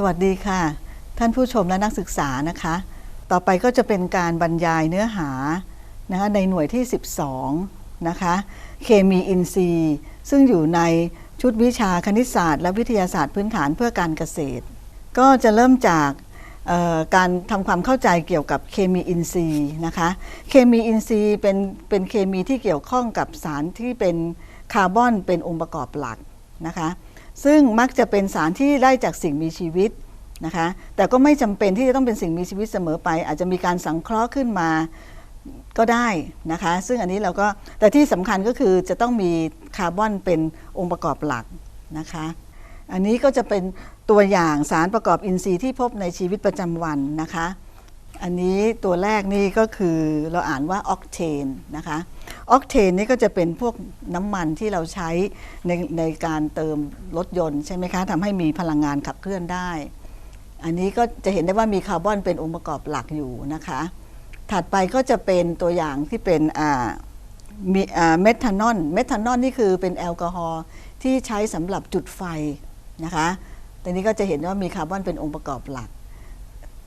สวัสดีค่ะ ท่านผู้ชมและนักศึกษานะคะ ต่อไปก็จะเป็นการบรรยายเนื้อหานะคะในหน่วยที่ 12 นะคะ เคมีอินทรีย์ ซึ่งอยู่ในชุดวิชาคณิตศาสตร์ และวิทยาศาสตร์พื้นฐานเพื่อการเกษตร ก็จะเริ่มจากการทำความเข้าใจเกี่ยวกับเคมีอินทรีย์นะคะ เคมีอินทรีย์เป็นเป็นเคมีที่เกี่ยวข้องกับสารที่เป็นคาร์บอนเป็นองค์ประกอบหลักนะคะ ซึ่งมักจะเป็นสารที่ได้จากสิ่งมีชีวิตนะคะ แต่ก็ไม่จำเป็นที่จะต้องเป็นสิ่งมีชีวิตเสมอไป อาจจะมีการสังเคราะห์ขึ้นมาก็ได้นะคะ ซึ่งอันนี้เราก็แต่ที่สำคัญก็คือจะต้องมีคาร์บอนเป็นองค์ประกอบหลักนะคะ อันนี้ก็จะเป็นตัวอย่างสารประกอบอินทรีย์ที่พบในชีวิตประจำวันนะคะ อันนี้ตัวแรกนี่ก็คือเราอ่านว่าออกเทนนะคะ ออกเทนนี่ก็จะเป็นพวกน้ำมันที่เราใช้ในในการเติมรถยนต์ใช่ไหมคะทำให้มีพลังงานขับเคลื่อนได้ อันนี้ก็จะเห็นได้ว่ามีคาร์บอนเป็นองค์ประกอบหลักอยู่นะคะ ถัดไปก็จะเป็นตัวอย่างที่เป็นมีเมทานอลเมทานอลนี่คือเป็นแอลกอฮอล์ที่ใช้สำหรับจุดไฟนะคะตัวนี้ก็จะเห็นว่ามีคาร์บอนเป็นองค์ประกอบหลัก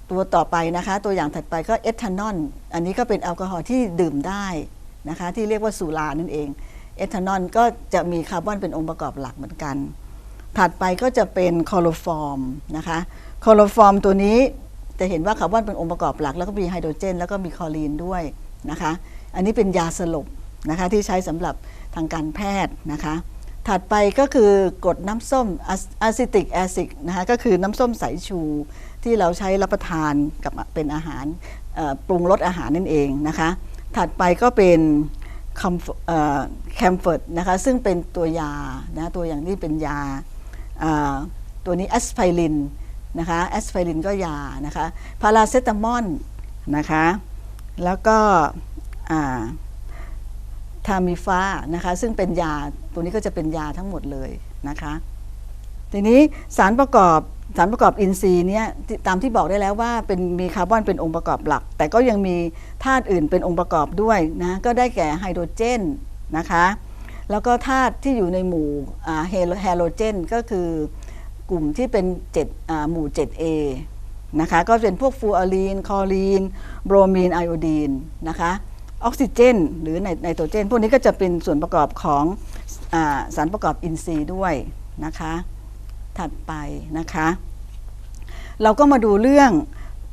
ตัวต่อไปนะคะ ตัวอย่างถัดไปก็เอทานอลอันนี้ก็เป็นแอลกอฮอล์ที่ดื่มได้ นะคะที่เรียกว่าสุรานั่นเอง เอทานอลก็จะมีคาร์บอนเป็นองค์ประกอบหลักเหมือนกัน ถัดไปก็จะเป็นคลอโรฟอร์มนะคะคลอโรฟอร์มตัวนี้จะเห็นว่าคาร์บอนเป็นองค์ประกอบหลัก แล้วก็มีไฮโดรเจน แล้วก็มีคลอรีนด้วยนะคะอันนี้เป็นยาสลบนะคะที่ใช้สำหรับทางการแพทย์นะคะถัดไปก็คือกรดน้ำส้มอะซิติกแอซิดนะคะก็คือน้ำส้มสายชูที่เราใช้รับประทานกับเป็นอาหารปรุงรสอาหารนั่นเองนะคะ ถัดไปก็เป็นแคมเฟิร์ดนะคะซึ่งเป็นตัวยานะตัวอย่างที่เป็นยาอ่าตัวนี้แอสไพรินนะคะแอสไพรินก็ยานะคะพาราเซตามอลนะคะแล้วก็ทามิฟ้านะคะซึ่งเป็นยาตัวนี้ก็จะเป็นยาทั้งหมดเลยนะคะทีนี้สารประกอบ สารประกอบอินทรีย์เนี่ยตามที่บอกได้แล้วว่าเป็นมีคาร์บอนเป็นองค์ประกอบหลัก แต่ก็ยังมีธาตุอื่นเป็นองค์ประกอบด้วยนะก็ได้แก่ไฮโดรเจนนะคะแล้วก็ธาตุที่อยู่ในหมู่เฮโลเจนก็คือกลุ่มที่เป็น7หมู่ 7A นะคะก็เป็นพวกฟูออรีนคลอรีน โบรมีนไอโอดีนนะคะออกซิเจน หรือไนไนโตรเจน พวกนี้ก็จะเป็นส่วนประกอบของอสารประกอบอินทรีย์ด้วยนะคะ ถัดไปนะคะ เราก็มาดูเรื่อง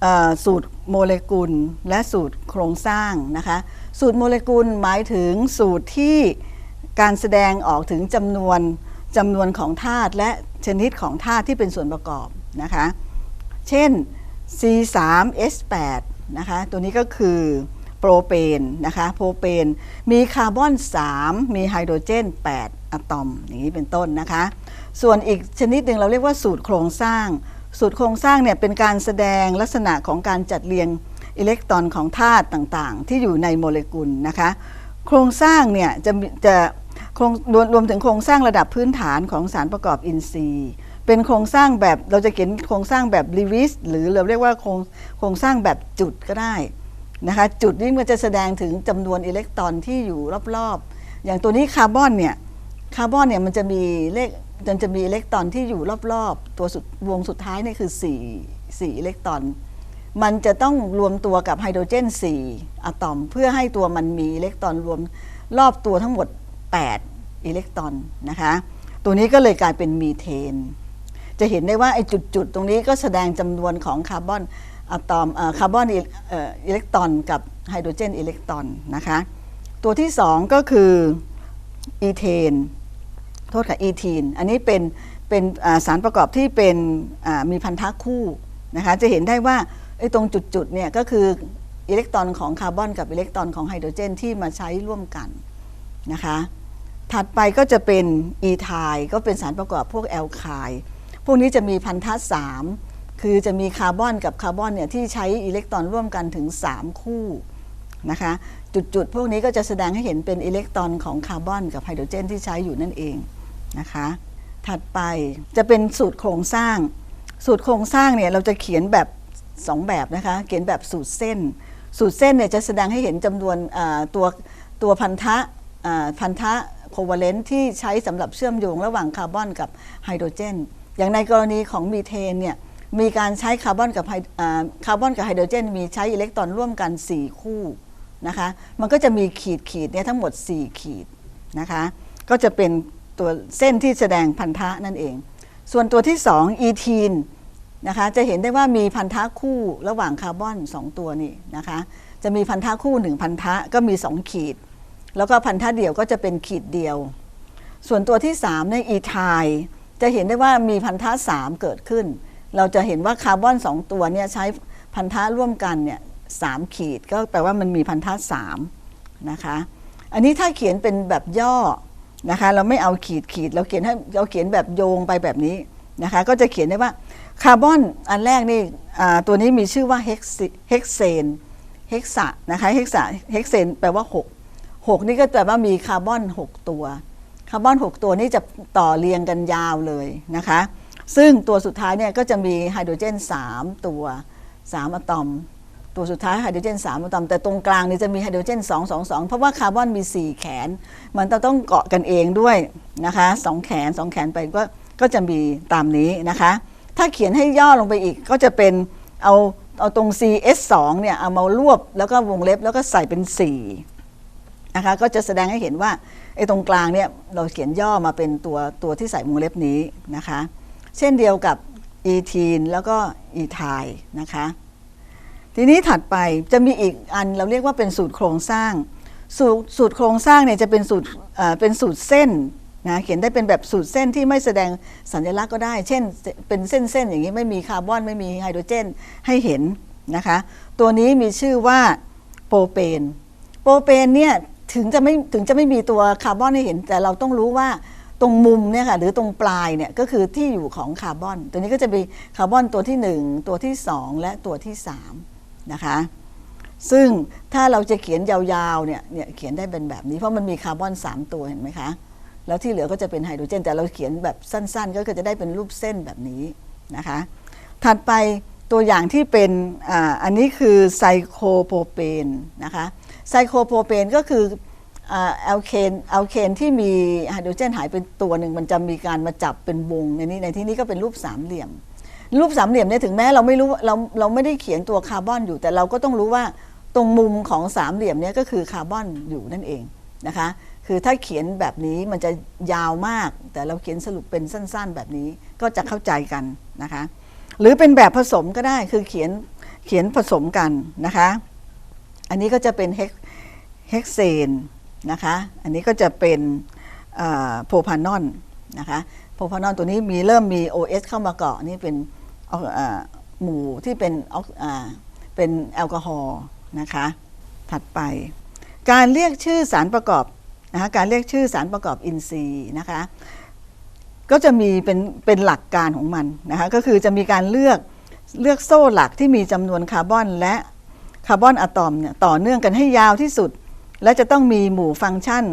ออสูตรโมเลกุลและสูตรโครงสร้างนะคะ สูตรโมเลกุลหมายถึงสูตรที่การแสดงออกถึงจำนวนจำนวนของธาตุและชนิดของธาตุที่เป็นส่วนประกอบนะคะ เช่น C3H8 นะคะ ตัวนี้ก็คือโปรเปนนะคะ โปรเปน มีคาร์บอน 3 มีไฮโดรเจน 8 อะตอม อย่างนี้เป็นต้นนะคะ ส่วนอีกชนิดหนึ่งเราเรียกว่าสูตรโครงสร้าง สูตรโครงสร้างเนี่ยเป็นการแสดงลักษณะของการจัดเรียงอิเล็กตรอนของธาตุต่างๆ ที่อยู่ในโมเลกุลนะคะ โครงสร้างเนี่ยจะจะรวมรวมถึงโครงสร้างระดับพื้นฐานของสารประกอบอินทรีย์ เป็นโครงสร้างแบบเราจะเขียนโครงสร้างแบบรีวิสหรือเราเรียกว่าโครงโครงสร้างแบบจุดก็ได้นะคะจุดนี้มันจะแสดงถึงจำนวนอิเล็กตรอนที่อยู่รอบๆ อย่างตัวนี้คาร์บอนเนี่ยคาร์บอนเนี่ยมันจะมีเลข มันจะมีอิเล็กตรอนที่อยู่รอบๆ ตัวสุดวงสุดท้ายนี่คือ4 4อิเล็กตรอน มันจะต้องรวมตัวกับไฮโดรเจน 4อะตอม เพื่อให้ตัวมันมีอิเล็กตรอนรวมรอบตัวทั้งหมด 8 อิเล็กตรอนนะคะ ตัวนี้ก็เลยกลายเป็นมีเทน จะเห็นได้ว่าไอ้จุดๆ ตรงนี้ก็แสดงจำนวนของคาร์บอนอะตอมคาร์บอนอิเล็กตรอนกับไฮโดรเจนอิเล็กตรอนนะคะ ตัวที่ 2 ก็คืออีเทน โทษค่ะอีทีนอันนี้เป็นเป็นสารประกอบที่เป็นมีพันธะคู่นะคะจะเห็นได้ว่าตรงจุดๆเนี่ยก็คืออิเล็กตรอนของคาร์บอนกับอิเล็กตรอนของไฮโดรเจนที่มาใช้ร่วมกันนะคะถัดไปก็จะเป็นอีไทก็เป็นสารประกอบพวกแอลไคล์พวกนี้จะมีพันธะสามคือจะมีคาร์บอนกับคาร์บอนเนี่ยที่ใช้อิเล็กตรอนร่วมกันถึง 3 คู่นะคะจุดๆ พวกนี้ก็จะแสดงให้เห็นเป็นอิเล็กตรอนของคาร์บอนกับไฮโดรเจนที่ใช้อยู่นั่นเอง นะคะ ถัดไปจะเป็นสูตรโครงสร้าง สูตรโครงสร้างเนี่ยเราจะเขียนแบบ 2 แบบนะคะ เขียนแบบสูตรเส้น สูตรเส้นเนี่ยจะแสดงให้เห็นจำนวนตัวตัวพันธะพันธะโควาเลนต์ที่ใช้สำหรับเชื่อมโยงระหว่างคาร์บอนกับไฮโดรเจน อย่างในกรณีของมีเทนเนี่ยมีการใช้คาร์บอนกับไฮอ่าคาร์บอนกับไฮโดรเจน มีใช้อิเล็กตรอนร่วมกัน 4 คู่นะคะ มันก็จะมีขีดขีดเนี่ยทั้งหมด 4 ขีดนะคะ ก็จะเป็น ตัวเส้นที่แสดงพันธะนั่นเอง ส่วนตัวที่2อีทีนนะคะจะเห็นได้ว่ามีพันธะคู่ระหว่างคาร์บอน 2 ตัวนี่นะคะจะมีพันธะคู่1พันธะก็มี 2 ขีด แล้วก็พันธะเดี่ยวก็จะเป็นขีดเดียว ส่วนตัวที่3ในอีไทจะเห็นได้ว่ามีพันธะ3เกิดขึ้น เราจะเห็นว่าคาร์บอน 2 ตัวเนี่ยใช้พันธะร่วมกันเนี่ยสามขีดก็แปลว่ามันมีพันธะ3นะคะอันนี้ถ้าเขียนเป็นแบบย่อ นะคะ เราไม่เอาขีดขีดเราเขียนให้เราเขียนแบบโยงไปแบบนี้นะคะ ก็จะเขียนได้ว่าคาร์บอนอันแรกนี่ตัวนี้มีชื่อว่าเฮกเฮกเซนเฮกซะนะคะเฮกซะเฮกเซนแปลว่า 6 6 นี่ก็แปลว่ามีคาร์บอน 6 ตัว คาร์บอน 6 ตัวนี้จะต่อเรียงกันยาวเลยนะคะ ซึ่งตัวสุดท้ายเนี่ยก็จะมีไฮโดรเจน 3 ตัว 3 อะตอม ตัวสุดท้ายไฮโดรเจน3อะตอมแต่ตรงกลางนี่จะมีไฮโดรเจน 2 2 2 เพราะว่าคาร์บอนมี 4 แขน มันต้องเกาะกันเองด้วยนะคะ2แขน 2 แขนไปก็ก็จะมีตามนี้นะคะ ถ้าเขียนให้ย่อลงไปอีกก็จะเป็นเอาเอาตรง CS2 เนี่ยเอามารวบแล้วก็วงเล็บแล้วก็ใส่เป็น4นะคะก็จะแสดงให้เห็นว่าไอ้ตรงกลางเนี่ยเราเขียนย่อมาเป็นตัวตัวที่ใส่วงเล็บนี้นะคะ เช่นเดียวกับอีทีนแล้วก็อีไทนะคะ ทีนี้ถัดไปจะมีอีกอันเราเรียกว่าเป็นสูตรโครงสร้าง สูตรสูตรโครงสร้างเนี่ยจะเป็นสูตรเอ่อเป็นสูตรเส้นนะเขียนได้เป็นแบบสูตรเส้นที่ไม่แสดงสัญลักษณ์ก็ได้ เช่นเป็นเส้นๆอย่างนี้ไม่มีคาร์บอนไม่มีไฮโดรเจนให้เห็นนะคะ ตัวนี้มีชื่อว่าโปรเปนโปรเปนเนี่ยถึงจะไม่ถึงจะไม่มีตัวคาร์บอนให้เห็น แต่เราต้องรู้ว่าตรงมุมเนี่ยค่ะหรือตรงปลายเนี่ยก็คือที่อยู่ของคาร์บอน ตัวนี้ก็จะมีคาร์บอนตัวที่ 1 ตัวที่ 2 และตัวที่ 3 นะคะซึ่งถ้าเราจะเขียนยาวๆเนี่ยเนี่ยเขียนได้เป็นแบบนี้ เพราะมันมีคาร์บอน 3 ตัวเห็นไหมคะ แล้วที่เหลือก็จะเป็นไฮโดรเจน แต่เราเขียนแบบสั้นๆ ก็คือจะได้เป็นรูปเส้นแบบนี้นะคะ ถัดไปตัวอย่างที่เป็นอาอันนี้คือไซโคโปรเปนนะคะไซโคโปรเปนก็คือแอลเคนแอลเคนที่มีไฮโดรเจนหายเป็นตัวหนึ่งมันจะมีการมาจับเป็นวงในนี้ในที่นี้ก็เป็นรูปสามเหลี่ยม รูปสามเหลี่ยมเนี่ยถึงแม้เราไม่รู้เราเราไม่ได้เขียนตัวคาร์บอนอยู่ แต่เราก็ต้องรู้ว่าตรงมุมของสามเหลี่ยมเนี่ยก็คือคาร์บอนอยู่นั่นเองนะคะ คือถ้าเขียนแบบนี้มันจะยาวมาก แต่เราเขียนสรุปเป็นสั้น ๆ แบบนี้ก็จะเข้าใจกันนะคะ หรือเป็นแบบผสมก็ได้คือเขียนเขียนผสมกันนะคะ อันนี้ก็จะเป็นเฮกเฮกเซนนะคะ อันนี้ก็จะเป็นโพพานอนนะคะโพพานอนตัวนี้มีเริ่มมี OS เข้ามาเกาะนี่เป็น หมู่ที่เป็นเป็นแอลกอฮอล์นะคะถัดไป การเรียกชื่อสารประกอบนะคะการเรียกชื่อสารประกอบอินทรีย์นะคะก็จะมีเป็นเป็นหลักการของมันนะคะก็คือจะมีการเลือกเลือกโซ่หลักที่มีจำนวนคาร์บอนและคาร์บอนอะตอมเนี่ยต่อเนื่องกันให้ยาวที่สุด และจะต้องมีหมู่ฟังก์ชัน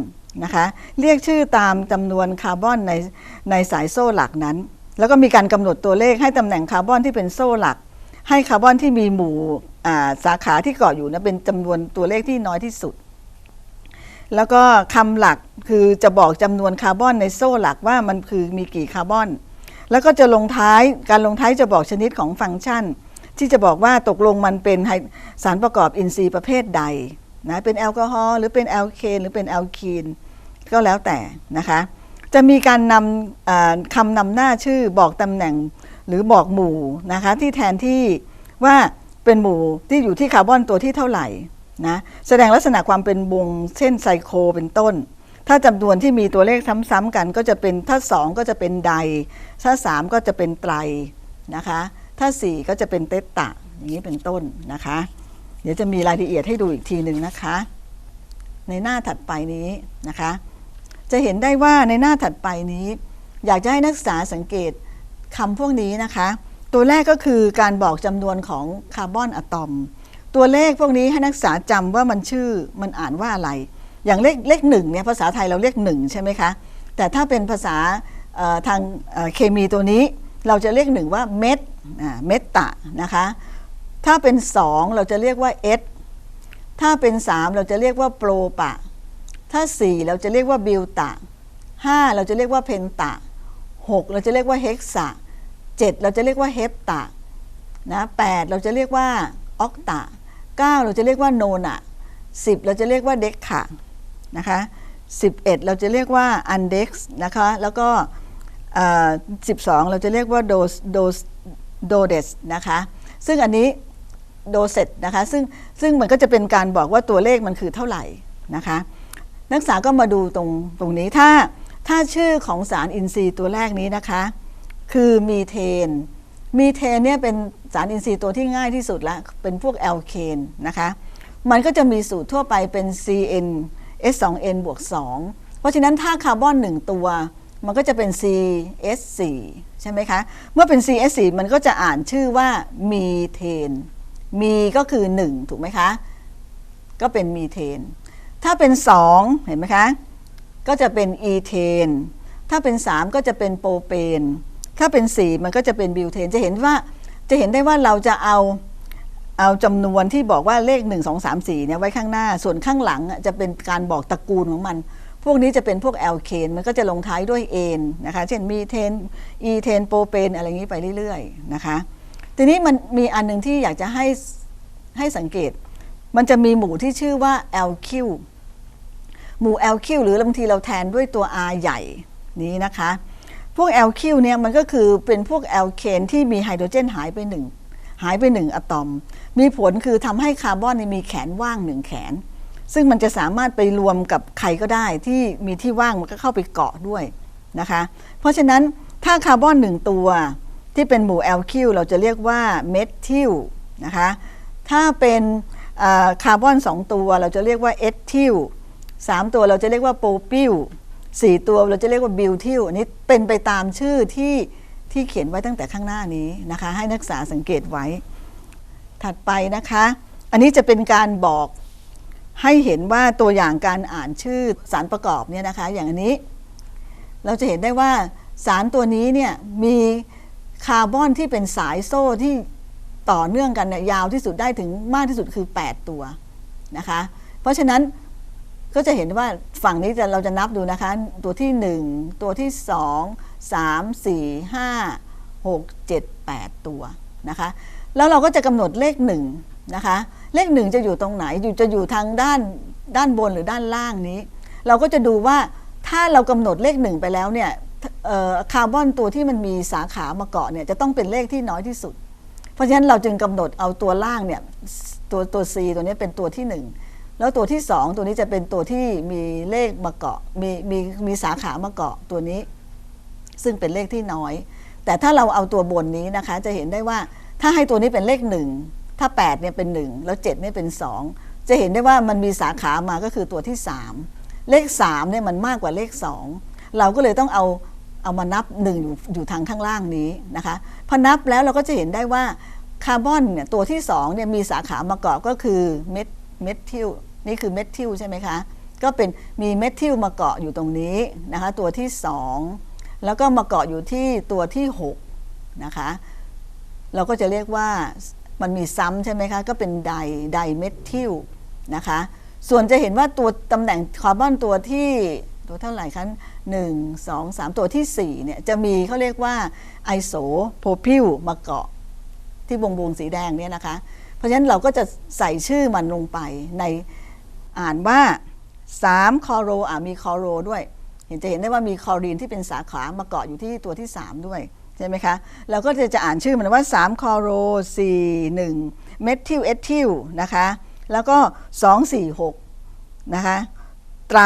นะคะเรียกชื่อตามจำนวนคาร์บอนในในสายโซ่หลักนั้น แล้วก็มีการกำหนดตัวเลขให้ตำแหน่งคาร์บอนที่เป็นโซ่หลัก ให้คาร์บอนที่มีหมู่สาขาที่เกาะอยู่นะเป็นจำนวนตัวเลขที่น้อยที่สุด แล้วก็คำหลักคือจะบอกจำนวนคาร์บอนในโซ่หลักว่ามันคือมีกี่คาร์บอน แล้วก็จะลงท้ายการลงท้ายจะบอกชนิดของฟังก์ชัน ที่จะบอกว่าตกลงมันเป็นสารประกอบอินทรีย์ประเภทใดนะเป็นแอลกอฮอล์หรือเป็นแอลเคนหรือเป็นแอลคีนก็แล้วแต่นะคะ จะมีการนำอ่าคำนำหน้าชื่อบอกตำแหน่งหรือบอกหมู่นะคะที่แทนที่ว่าเป็นหมู่ที่อยู่ที่คาร์บอนตัวที่เท่าไหร่นะแสดงลักษณะความเป็นวงเช่นไซโคเป็นต้น ถ้าจำนวนที่มีตัวเลขซ้ำๆกันก็จะเป็นถ้า 2 ก็จะเป็นได ถ้า 3 ก็จะเป็นไตรนะคะถ้า 4 ก็จะเป็นเตตตะอย่างนี้เป็นต้นนะคะ เดี๋ยวจะมีรายละเอียดให้ดูอีกทีหนึ่งนะคะ ในหน้าถัดไปนี้นะคะ จะเห็นได้ว่าในหน้าถัดไปนี้ อยากจะให้นักศึกษาสังเกตคำพวกนี้นะคะ ตัวแรกก็คือการบอกจำนวนของคาร์บอนอะตอม ตัวเลขพวกนี้ให้นักศึกษาจำว่ามันชื่อมันอ่านว่าอะไร อย่างเลขเลขหนึ่งเนี่ยภาษาไทยเราเรียกหนึ่งใช่ไหมคะแต่ถ้าเป็นภาษาทางเคมีตัวนี้ เราจะเรียกหนึ่งว่าเมตอ่าเมตตะนะคะถ้าเป็นสองเราจะเรียกว่าเอสถ้าเป็นสามเราจะเรียกว่าโปรปะ ถ้าสี่เราจะเรียกว่าบิวตะห้าเราจะเรียกว่าเพนตะหกเราจะเรียกว่าเฮกซะเจ็ดเราจะเรียกว่าเฮปตะนะแปดเราจะเรียกว่าออกตาเก้าเราจะเรียกว่าโนนะสิบเราจะเรียกว่าเด็กค่ะนะคะสิบเอ็ดเราจะเรียกว่าอันเด็กซ์นะคะแล้วก็สิบสองเราจะเรียกว่าโดสโดสโดเดสนะคะซึ่งอันนี้โดเซตนะคะซึ่งซึ่งมันก็จะเป็นการบอกว่าตัวเลขมันคือเท่าไหร่นะคะ นักศึกษาก็มาดูตรงตรงนี้ถ้าถ้าชื่อของสารอินทรีย์ตัวแรกนี้นะคะ คือมีเทน มีเทนเนี่ยเป็นสารอินทรีย์ตัวที่ง่ายที่สุดละเป็นพวกแอลเคนนะคะมันก็จะมีสูตรทั่วไปเป็น CN S2N บวก2เพราะฉะนั้นถ้าคาร์บอน 1 ตัว มันก็จะเป็น CS4 ใช่ไหมคะ เมื่อเป็น CS4 มันก็จะอ่านชื่อว่ามีเทน มีก็คือ 1 ถูกไหมคะ ก็เป็นมีเทน ถ้าเป็น 2 เห็นไหมคะ ก็จะเป็นอีเทน ถ้าเป็น 3 ก็จะเป็นโปรเปน ถ้าเป็น 4 มันก็จะเป็นบิวเทน จะเห็นว่าจะเห็นได้ว่าเราจะเอาเอาจำนวนที่บอกว่าเลข 1 2 3 4เนี่ยไว้ข้างหน้า ส่วนข้างหลังจะเป็นการบอกตระกูลของมัน พวกนี้จะเป็นพวกแอลเคนมันก็จะลงท้ายด้วยเอนนะคะ เช่นมีเทนอีเทนโปรเปนอะไรอย่างนี้ไปเรื่อยๆนะคะ ทีนี้มันมีอันหนึ่งที่อยากจะให้ให้สังเกต มันจะมีหมู่ที่ชื่อว่า LQ หมู่ LQ หรือบางทีเราแทนด้วยตัว R ใหญ่นี้นะคะ พวก LQ เนี่ยมันก็คือเป็นพวกแอลเคนที่มีไฮโดรเจนหายไปหนึ่งหายไปหนึ่งอะตอม มีผลคือทำให้คาร์บอนมีแขนว่างหนึ่งแขน ซึ่งมันจะสามารถไปรวมกับใครก็ได้ที่มีที่ว่างมันก็เข้าไปเกาะด้วยนะคะ เพราะฉะนั้นถ้าคาร์บอนหนึ่งตัวที่เป็นหมู่ LQ เราจะเรียกว่าเมทิลนะคะ ถ้าเป็นคาร์บอนสองตัวเราจะเรียกว่าเอทิล สามตัวเราจะเรียกว่าโปรปิลสี่ตัวเราจะเรียกว่าบิวทิลอันนี้เป็นไปตามชื่อที่ที่เขียนไว้ตั้งแต่ข้างหน้านี้นะคะ ให้นักศึกษาสังเกตไว้ ถัดไปนะคะ อันนี้จะเป็นการบอกให้เห็นว่าตัวอย่างการอ่านชื่อสารประกอบเนี่ยนะคะ อย่างอันนี้ เราจะเห็นได้ว่าสารตัวนี้เนี่ยมีคาร์บอนที่เป็นสายโซ่ที่ต่อเนื่องกันเนี่ยยาวที่สุดได้ถึงมากที่สุดคือ 8 ตัวนะคะ เพราะฉะนั้น ก็จะเห็นว่าฝั่งนี้จะเราจะนับดูนะคะ ตัวที่ 1 ตัวที่ 2 3 4 5 6 7 8 ตัวนะคะ แล้วเราก็จะกำหนดเลข1นะคะ เลข 1 จะอยู่ตรงไหนอยู่จะอยู่ทางด้านด้านบนหรือด้านล่างนี้ เราก็จะดูว่าถ้าเรากำหนดเลข 1 ไปแล้วเนี่ยคาร์บอนตัวที่มันมีสาขามาเกาะเนี่ยจะต้องเป็นเลขที่น้อยที่สุด เพราะฉะนั้นเราจึงกำหนดเอาตัวล่างเนี่ยตัวตัว C ตัวนี้เป็นตัวที่ 1 แล้วตัวที่ 2 ตัวนี้จะเป็นตัวที่มีเลขมาเกาะมีมีมีสาขามาเกาะตัวนี้ ซึ่งเป็นเลขที่น้อย แต่ถ้าเราเอาตัวบนนี้นะคะ จะเห็นได้ว่าถ้าให้ตัวนี้เป็นเลข 1 ถ้า8เนี่ยเป็น 1 แล้ว7เนี่ยเป็น 2 จะเห็นได้ว่ามันมีสาขามาก็คือตัวที่ 3 เลข3เนี่ยมันมากกว่าเลข 2 เราก็เลยต้องเอาเอามานับหนึ่งอยู่อยู่ทางข้างล่างนี้นะคะพอนับแล้วเราก็จะเห็นได้ว่าคาร์บอนเนี่ยตัวที่2เนี่ยมีสาขามาเกาะก็คือเมท เมทิลนี่คือเมทิลใช่ไหมคะก็เป็นมีเมทิลมาเกาะอยู่ตรงนี้นะคะตัวที่ 2 แล้วก็มาเกาะอยู่ที่ตัวที่6นะคะเราก็จะเรียกว่ามันมีซ้ำใช่ไหมคะก็เป็นไดไดเมทิลนะคะส่วนจะเห็นว่าตัวตำแหน่งคาร์บอนตัวที่ตัวเท่าไหร่คะหนึ่งสองสามตัวที่สี่เนี่ยจะมีเขาเรียกว่าไอโซโพพิลมาเกาะที่วงวงสีแดงเนี่ยนะคะ ราะฉะนั้นเราก็จะใส่ชื่อมันลงไปในอ่านว่า3คอโรอ่ามีคอโรด้วย เห็นจะเห็นได้ว่ามีคอรีนที่เป็นสาขามาเกาะอยู่ที่ตัวที่ 3 ด้วยใช่ไหมคะ เราก็จะจะอ่านชื่อมันว่า 3 คอโร 4 1 เมทิลเอทิลนะคะ แล้วก็ 246 นะคะ ไตร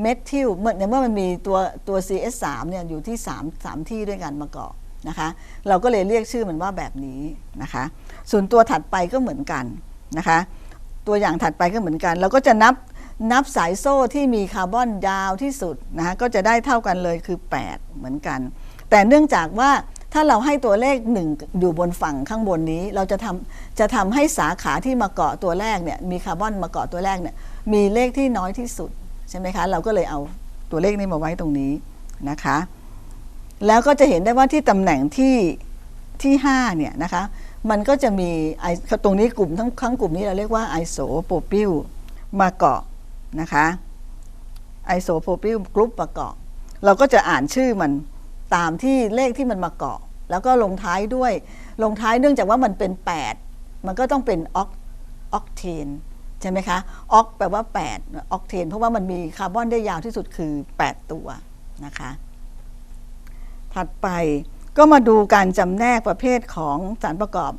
เมทิลเมื่อเมื่อมันมีตัวตัว CS3 เนี่ยอยู่ที่ 3 3 ที่ด้วยกันมาเกาะ นะคะ เราก็เลยเรียกชื่อมันว่าแบบนี้นะคะ ส่วนตัวถัดไปก็เหมือนกันนะคะ ตัวอย่างถัดไปก็เหมือนกัน เราก็จะนับนับสายโซ่ที่มีคาร์บอนยาวที่สุดนะคะก็จะได้เท่ากันเลยคือ 8 เหมือนกัน แต่เนื่องจากว่าถ้าเราให้ตัวเลขหนึ่งอยู่บนฝั่งข้างบนนี้ เราจะทำจะทำให้สาขาที่มาเกาะตัวแรกเนี่ยมีคาร์บอนมาเกาะตัวแรกเนี่ยมีเลขที่น้อยที่สุดใช่ไหมคะ เราก็เลยเอาตัวเลขนี้มาไว้ตรงนี้นะคะ แล้วก็จะเห็นได้ว่าที่ตำแหน่งที่ที่5เนี่ยนะคะมันก็จะมีไอตรงนี้กลุ่มทั้งทั้งกลุ่มนี้เราเรียกว่าไอโซโปรปิลมาเกาะนะคะไอโซโปรปิลกรุ๊ปมาเกาะ เราก็จะอ่านชื่อมันตามที่เลขที่มันมาเกาะ แล้วก็ลงท้ายด้วย ลงท้ายเนื่องจากว่ามันเป็น 8 มันก็ต้องเป็นออกออกเทนใช่ไหมคะออกแปลว่า8ออกเทนเพราะว่ามันมีคาร์บอนได้ยาวที่สุดคือ 8 ตัวนะคะ ถัดไปก็มาดูการจำแนกประเภทของสารประกอบ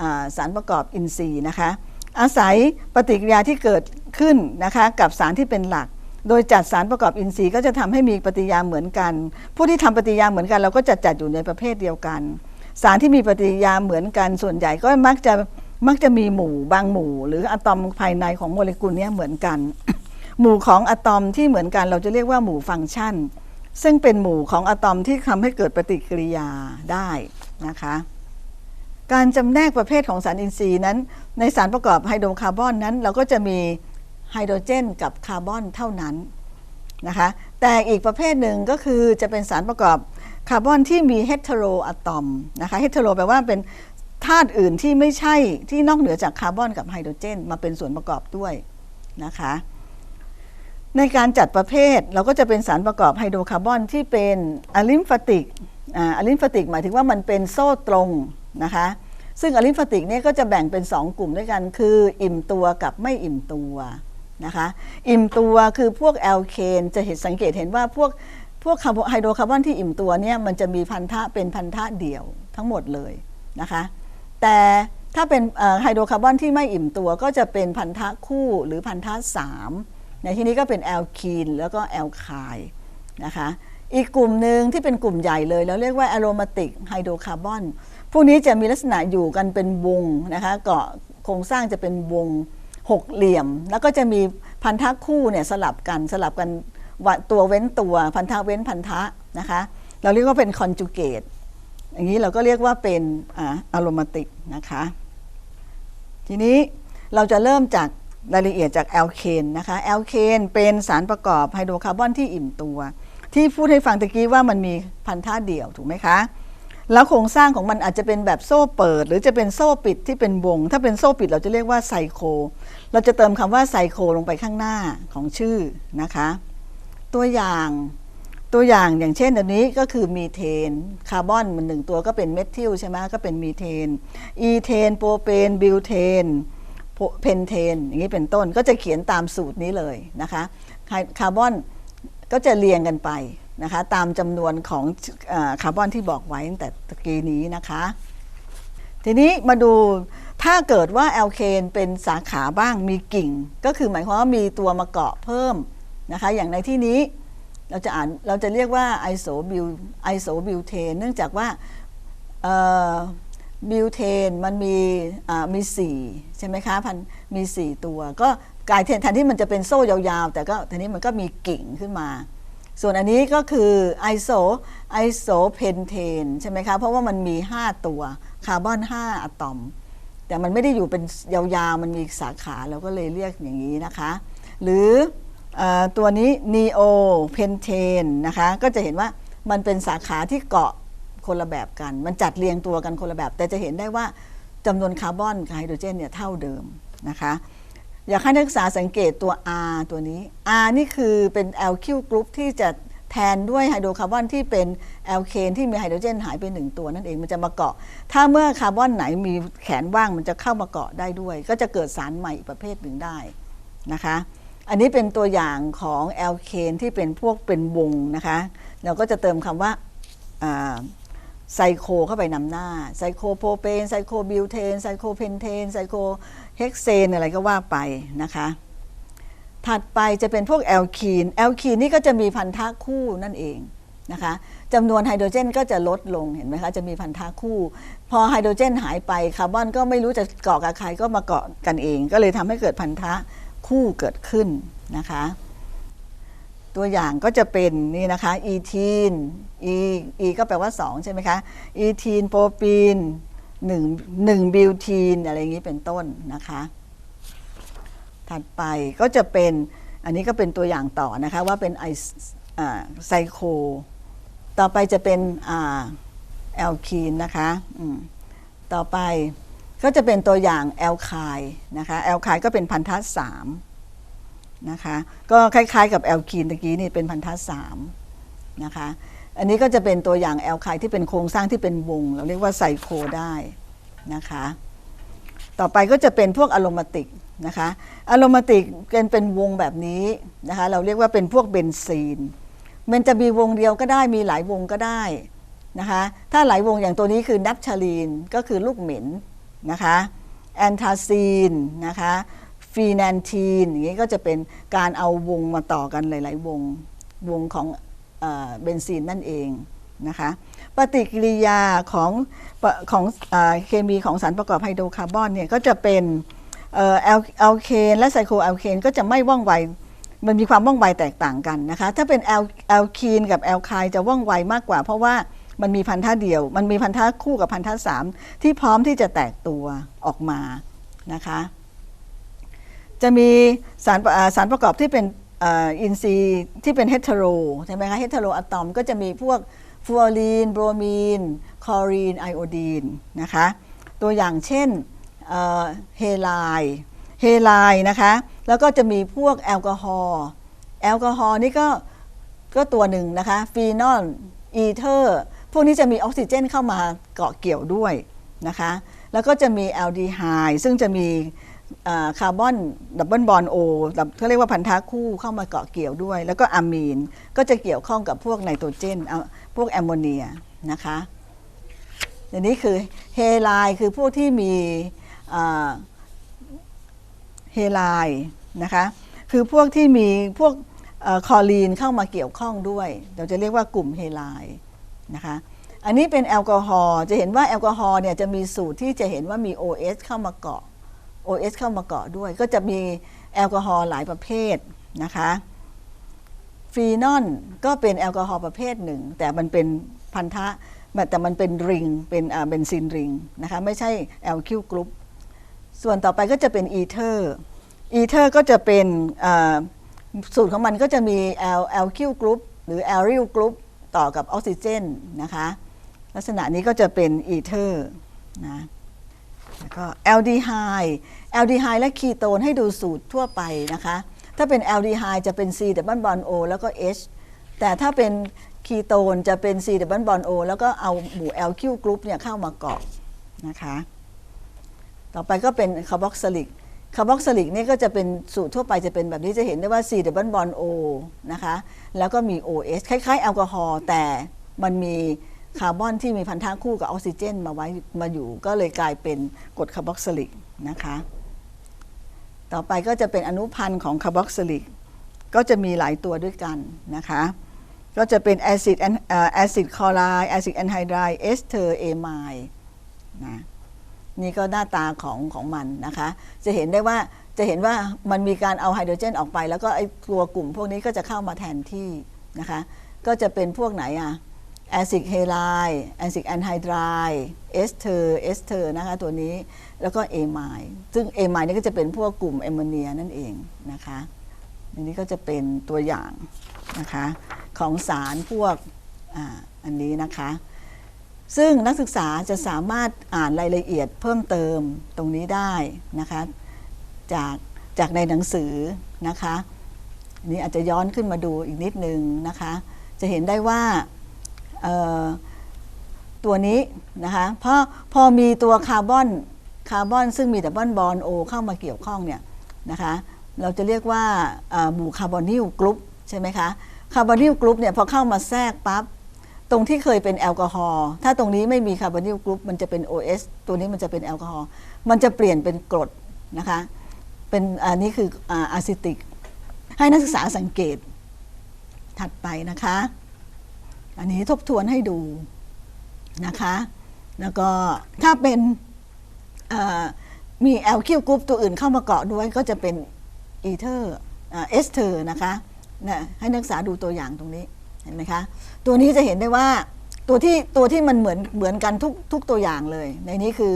อสารประกอบอินทรีย์นะคะ อาศัยปฏิกิริยาที่เกิดขึ้นนะคะกับสารที่เป็นหลัก โดยจัดสารประกอบอินทรีย์ก็จะทำให้มีปฏิกิริยาเหมือนกัน ผู้ที่ทำปฏิกิริยาเหมือนกัน เราก็จะจัดอยู่ในประเภทเดียวกัน สารที่มีปฏิกิริยาเหมือนกันส่วนใหญ่ก็มักจะมักจะมีหมู่บางหมู่ หรืออะตอมภายในของโมเลกุลนี้เหมือนกัน หมู่ของอะตอมที่เหมือนกันเราจะเรียกว่าหมู่ฟังก์ชัน ซึ่งเป็นหมู่ของอะตอมที่ทำให้เกิดปฏิกิริยาได้นะคะ การจำแนกประเภทของสารอินทรีย์นั้น ในสารประกอบไฮโดรคาร์บอนนั้น เราก็จะมีไฮโดรเจนกับคาร์บอนเท่านั้นนะคะแต่อีกประเภทหนึ่งก็คือจะเป็นสารประกอบคาร์บอนที่มีเฮตโรอะตอมนะคะเฮตโรแปลว่าเป็นธาตุอื่นที่ไม่ใช่ที่นอกเหนือจากคาร์บอนกับไฮโดรเจน มาเป็นส่วนประกอบด้วยนะคะ ในการจัดประเภทเราก็จะเป็นสารประกอบไฮโดรคาร์บอนที่เป็นอะลิมฟติกอะลิมฟติกหมายถึงว่ามันเป็นโซ่ตรงนะคะซึ่งอะลิมฟติกเนี่ยก็จะแบ่งเป็น 2 กลุ่มด้วยกัน คืออิ่มตัวกับไม่อิ่มตัวนะคะอิ่มตัวคือพวกแอลเคนจะเห็นสังเกตเห็นว่าพวกพวกไฮโดรคาร์บอนที่อิ่มตัวเนี่ยมันจะมีพันธะเป็นพันธะเดี่ยวทั้งหมดเลยนะคะแต่ถ้าเป็นไฮโดรคาร์บอนที่ไม่อิ่มตัวก็จะเป็นพันธะคู่หรือพันธะสาม ในที่นี้ก็เป็นแอลคีนแล้วก็แอลคายนะคะอีกกลุ่มหนึ่งที่เป็นกลุ่มใหญ่เลย แล้วเรียกว่าอะโรมาติกไฮโดรคาร์บอนพวกนี้จะมีลักษณะอยู่กันเป็นวงนะคะเกาะโครงสร้างจะเป็นวงหกเหลี่ยม แล้วก็จะมีพันธะคู่เนี่ยสลับกันสลับกันตัวเว้นตัวพันธะเว้นพันธะนะคะเราเรียกว่าเป็นคอนจูเกตอย่างนี้เราก็เรียกว่าเป็นอะโรมาติกนะคะ ทีนี้เราจะเริ่มจาก รายละเอียดจากแอลเคนนะคะแอลเคนเป็นสารประกอบไฮโดรคาร์บอนที่อิ่มตัว ที่พูดให้ฟังตะกี้ว่ามันมีพันธะเดี่ยวถูกไหมคะ แล้วโครงสร้างของมันอาจจะเป็นแบบโซ่เปิด หรือจะเป็นโซ่ปิดที่เป็นวง ถ้าเป็นโซ่ปิดเราจะเรียกว่าไซโค เราจะเติมคำว่าไซโคลงไปข้างหน้าของชื่อนะคะ ตัวอย่างตัวอย่างอย่างเช่นอันนี้ก็คือมีเทนคาร์บอนมันหนึ่งตัวก็เป็นเมทิลใช่ไหมก็เป็นมีเทนอีเทนโปรเปนบิวเทน เพนเทนอย่างนี้เป็นต้นก็จะเขียนตามสูตรนี้เลยนะคะคาร์บอนก็จะเรียงกันไปนะคะตามจำนวนของคาร์บอนที่บอกไว้ตั้งแต่ตะกี้นี้นะคะ ทีนี้มาดูถ้าเกิดว่าแอลเคนเป็นสาขาบ้างมีกิ่ง ก็คือหมายความว่ามีตัวมาเกาะเพิ่มนะคะอย่างในที่นี้เราจะอ่านเราจะเรียกว่าไอโซบิวไอโซบิวเทนเนื่องจากว่า บิวเทนมันมีมีสี่ใช่ไหมคะพันมีสี่ตัว ก็กลายแทนที่มันจะเป็นโซ่ยาวๆ แต่ก็ทีนี้มันก็มีกิ่งขึ้นมา ส่วนอันนี้ก็คือไอโซไอโซเพนเทนใช่ไหมคะ เพราะว่ามันมี 5 ตัวคาร์บอน5อะตอม แต่มันไม่ได้อยู่เป็นยาวๆ มันมีสาขาเราก็เลยเรียกอย่างนี้นะคะ หรืออตัวนี้ neo pentane นะคะ ก็จะเห็นว่ามันเป็นสาขาที่เกาะ คนละแบบกัน มันจัดเรียงตัวกันคนละแบบ แต่จะเห็นได้ว่าจำนวนคาร์บอนกับไฮโดรเจนเนี่ยเท่าเดิมนะคะอยากให้นักศึกษาสังเกตตัว R ตัวนี้ R นี่คือเป็น LQ group ที่จะแทนด้วยไฮโดรคาร์บอนที่เป็นแอลเคนที่มีไฮโดรเจนหายไปหนึ่งตัวนั่นเองมันจะมาเกาะ ถ้าเมื่อคาร์บอนไหนมีแขนว่างมันจะเข้ามาเกาะได้ด้วย ก็จะเกิดสารใหม่อีกประเภทหนึ่งได้นะคะ อันนี้เป็นตัวอย่างของแอลเคนที่เป็นพวกเป็นวงนะคะ เราก็จะเติมคำว่า ไซโคเข้าไปนำหน้า ไซโคโปรเปน ไซโคบิวเทน ไซโคเพนเทน ไซโคเฮกเซนอะไรก็ว่าไปนะคะ ถัดไปจะเป็นพวกแอลคีน แอลคีนนี่ก็จะมีพันธะคู่นั่นเองนะคะจำนวนไฮโดรเจนก็จะลดลงเห็นไหมคะจะมีพันธะคู่ พอไฮโดรเจนหายไปคาร์บอนก็ไม่รู้จะเกาะกับใครก็มาเกาะกันเอง ก็เลยทำให้เกิดพันธะคู่เกิดขึ้นนะคะ ตัวอย่างก็จะเป็นนี่นะคะอีทีนอีอีก็แปลว่า 2 ใช่ไหมคะอีทีนโปรปีน1 1บิวทีนอะไรอย่างนี้เป็นต้นนะคะ ถัดไปก็จะเป็นอันนี้ก็เป็นตัวอย่างต่อนะคะว่าเป็นไอไซโค ต่อไปจะเป็นแอลคีนนะคะต่อไปก็จะเป็นตัวอย่างแอลคายนะคะแอลคายก็เป็นพันธะสาม นะคะก็คล้ายๆกับแอลคีนตะกี้นี่เป็นพันธะสามนะคะอันนี้ก็จะเป็นตัวอย่างแอลไคที่เป็นโครงสร้างที่เป็นวง เราเรียกว่าไซโคได้นะคะต่อไปก็จะเป็นพวกอะโรมาติกนะคะอะโรมาติกเป็นเป็นวงแบบนี้นะคะเราเรียกว่าเป็นพวกเบนซีน มันจะมีวงเดียวก็ได้มีหลายวงก็ได้นะคะถ้าหลายวงอย่างตัวนี้คือนับชาลีนก็คือลูกเหม็นนะคะแอนทาซีนนะคะ ฟีแนนทีนอย่างนี้ก็จะเป็นการเอาวงมาต่อกันหลาย ๆ วงวงของเอเบนซีนนั่นเองนะคะปฏิกิริยาของของเอเคมีของสารประกอบไฮโดรคาร์บอนเนี่ยก็จะเป็นเอ่อแอลแอลเคนและไซโคแอลเคนก็จะไม่ว่องไวมันมีความว่องไวแตกต่างกันนะคะ ถ้าเป็นแอลแอลคีนกับแอลไคจะว่องไวมากกว่า เพราะว่ามันมีพันธะเดียว มันมีพันธะคู่กับพันธะสามที่พร้อมที่จะแตกตัวออกมานะคะ จะมีสารสารประกอบที่เป็นอินทรีย์ที่เป็นเฮตโรใช่ไหมคะเฮตโรอะตอมก็จะมีพวกฟลูออรีนโบรมีนคลอรีนไอโอดีนนะคะตัวอย่างเช่นเฮไลเฮไลนะคะแล้วก็จะมีพวกแอลกอฮอล์แอลกอฮอล์นี่ก็ก็ตัวหนึ่งนะคะฟีนอลอีเทอร์พวกนี้จะมีออกซิเจนเข้ามาเกาะเกี่ยวด้วยนะคะแล้วก็จะมีแอลดีไฮด์ซึ่งจะมี คาร์บอนดับเบิลบอนโอเขาเรียกว่าพันธะคู่เข้ามาเกาะเกี่ยวด้วย แล้วก็อะมีนก็จะเกี่ยวข้องกับพวกไนโตรเจนพวกแอมโมเนียนะคะอันนี้คือเฮไลคือพวกที่มีเฮไลนะคะคือพวกที่มีพวกคอลีนเข้ามาเกี่ยวข้องด้วย เราจะเรียกว่ากลุ่มเฮไลนะคะอันนี้เป็นแอลกอฮอล์จะเห็นว่าแอลกอฮอล์เนี่ยจะมีสูตรที่จะเห็นว่ามี OS เข้ามาเกาะ OS เข้ามาเกาะด้วย ก็จะมีแอลกอฮอล์หลายประเภทนะคะฟีนอลก็เป็นแอลกอฮอล์ประเภทหนึ่ง แต่มันเป็นพันธะแต่มันเป็นริงเป็นเบนซินริงนะคะไม่ใช่แอลคิวกรุ๊ปส่วนต่อไปก็จะเป็นอีเทอร์อีเทอร์ก็จะเป็นสูตรของมันก็จะมีแอลแอลคิวกรุ๊ปหรือแอลริลกรุ๊ปต่อกับออกซิเจนนะคะลักษณะนี้ก็จะเป็นอีเทอร์นะ แล้วก็แอลดีไฮแอลดีไฮและคีโตนให้ดูสูตรทั่วไปนะคะ ถ้าเป็นแอลดีไฮจะเป็น C ดับเบิลบอลโอแล้วก็ H แต่ถ้าเป็นคีโตนจะเป็น C ดับเบิลบอลโอแล้วก็เอาหมู่ LQ กรุ๊ปเนี่ยเข้ามาเกาะนะคะ ต่อไปก็เป็นคาร์บอกซิลิกคาร์บอกซิลิกนี่ก็จะเป็นสูตรทั่วไปจะเป็นแบบนี้จะเห็นได้ว่า C ดับเบิลบอลโอนะคะ แล้วก็มี OH คล้ายๆแอลกอฮอล์แต่มันมี คาร์บอนที่มีพันธะคู่กับออกซิเจนมาไว้มาอยู่ ก็เลยกลายเป็นกรดคาร์บอกซิลิกนะคะ ต่อไปก็จะเป็นอนุพันธ์ของคาร์บอกซิลิกก็จะมีหลายตัวด้วยกันนะคะ ก็จะเป็นแอซิดแอซิดคลอไรด์แอซิดแอนไฮไดรเอสเทอร์เอไมด์นะนี่ก็หน้าตาของของมันนะคะ จะเห็นได้ว่าจะเห็นว่ามันมีการเอาไฮโดรเจนออกไป แล้วก็ไอ้ตัวกลุ่มพวกนี้ก็จะเข้ามาแทนที่นะคะ ก็จะเป็นพวกไหนอะ แอซิดเฮไลด์แอซิดแอนไฮไดรเอสเทอร์เอสเทอร์นะคะตัวนี้แล้วก็เอไมด์ซึ่งเอไมด์นี่ก็จะเป็นพวกกลุ่มแอมโมเนียนั่นเองนะคะอันนี้ก็จะเป็นตัวอย่างนะคะของสารพวกออันนี้นะคะ ซึ่งนักศึกษาจะสามารถอ่านรายละเอียดเพิ่มเติมตรงนี้ได้นะคะจากจากในหนังสือนะคะนี่อาจจะย้อนขึ้นมาดูอีกนิดนึงนะคะ จะเห็นได้ว่า ตัวนี้นะคะเพราะพอมีตัวคาร์บอนคาร์บอนซึ่งมีดับเบิลบอลโอเข้ามาเกี่ยวข้องเนี่ยนะคะเราจะเรียกว่าหมู่คาร์บอนิลกรุ๊ปใช่ไหมคะคาร์บอนิลกรุ๊ปเนี่ยพอเข้ามาแทรกปั๊บตรงที่เคยเป็นแอลกอฮอล์ถ้าตรงนี้ไม่มีคาร์บอนิลกรุ๊ปมันจะเป็น OS ตัวนี้มันจะเป็นแอลกอฮอล์มันจะเปลี่ยนเป็นกรดนะคะเป็นอันนี้คืออะซิติก ให้นักศึกษาสังเกตถัดไปนะคะ อันนี้ทบทวนให้ดูนะคะ แล้วก็ถ้าเป็นมีแอลคิวกรุ๊ปตัวอื่นเข้ามาเกาะด้วยก็จะเป็นอีเทอร์เอสเทอร์นะคะนะให้นักศึกษาดูตัวอย่างตรงนี้เห็นไหมคะตัวนี้จะเห็นได้ว่าตัวที่ตัวที่มันเหมือนเหมือนกันทุกทุกตัวอย่างเลย ในนี้คือ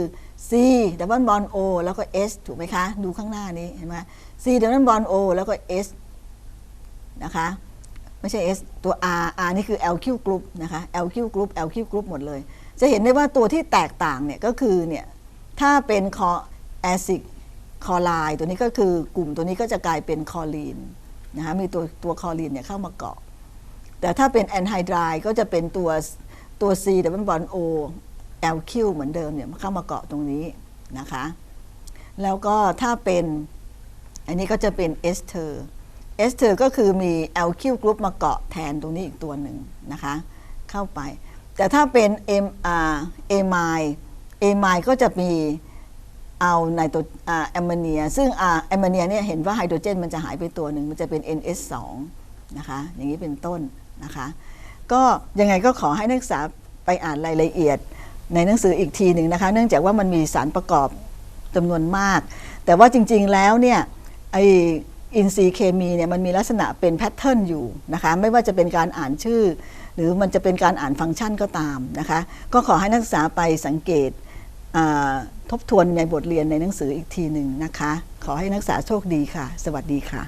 C ดับเบิลบอล O แล้วก็ S ถูกไหมคะ ดูข้างหน้านี้เห็นไหม C ดับเบิลบอล O แล้วก็ S นะคะ ไม่ใช่ S ตัว R R นี่คือ LQ group นะคะ LQ group LQ group หมดเลย จะเห็นได้ว่าตัวที่แตกต่างเนี่ยก็คือเนี่ยถ้าเป็นคอแอซิดคอไลน์ตัวนี้ก็คือกลุ่มตัวนี้ก็จะกลายเป็นคอลีนนะคะมีตัวตัวคอลีนเนี่ยเข้ามาเกาะ แต่ถ้าเป็นแอนไฮดรายก็จะเป็นตัวตัว C แต่เป็นบอล O LQ เหมือนเดิมเนี่ยเข้ามาเกาะตรงนี้นะคะ แล้วก็ถ้าเป็นอันนี้ก็จะเป็นเอสเทอร์ เอสเทอร์ก็คือมี LQ กรุ๊ปมาเกาะแทนตรงนี้อีกตัวหนึ่งนะคะ เข้าไป แต่ถ้าเป็น MR a m i a m i ก็จะมีเอาไนโตรแอมโมเนีย ซึ่งแอมโมเนียเนี่ยเห็นว่าไฮโดรเจนมันจะหายไปตัวหนึ่งมันจะเป็น NS2 นะคะ อย่างนี้เป็นต้นนะคะ ก็ยังไงก็ขอให้นักศึกษาไปอ่านรายละเอียดในหนังสืออีกทีหนึ่งนะคะ เนื่องจากว่ามันมีสารประกอบจำนวนมาก แต่ว่าจริงๆแล้วเนี่ยไอ อินทรีย์เคมีเนี่ยมันมีลักษณะเป็นแพทเทิร์นอยู่นะคะไม่ว่าจะเป็นการอ่านชื่อ หรือมันจะเป็นการอ่านฟังก์ชันก็ตามนะคะก็ขอให้นักศึกษาไปสังเกตทบทวนในบทเรียนในหนังสืออีกทีหนึ่งนะคะ ขอให้นักศึกษาโชคดีค่ะ สวัสดีค่ะ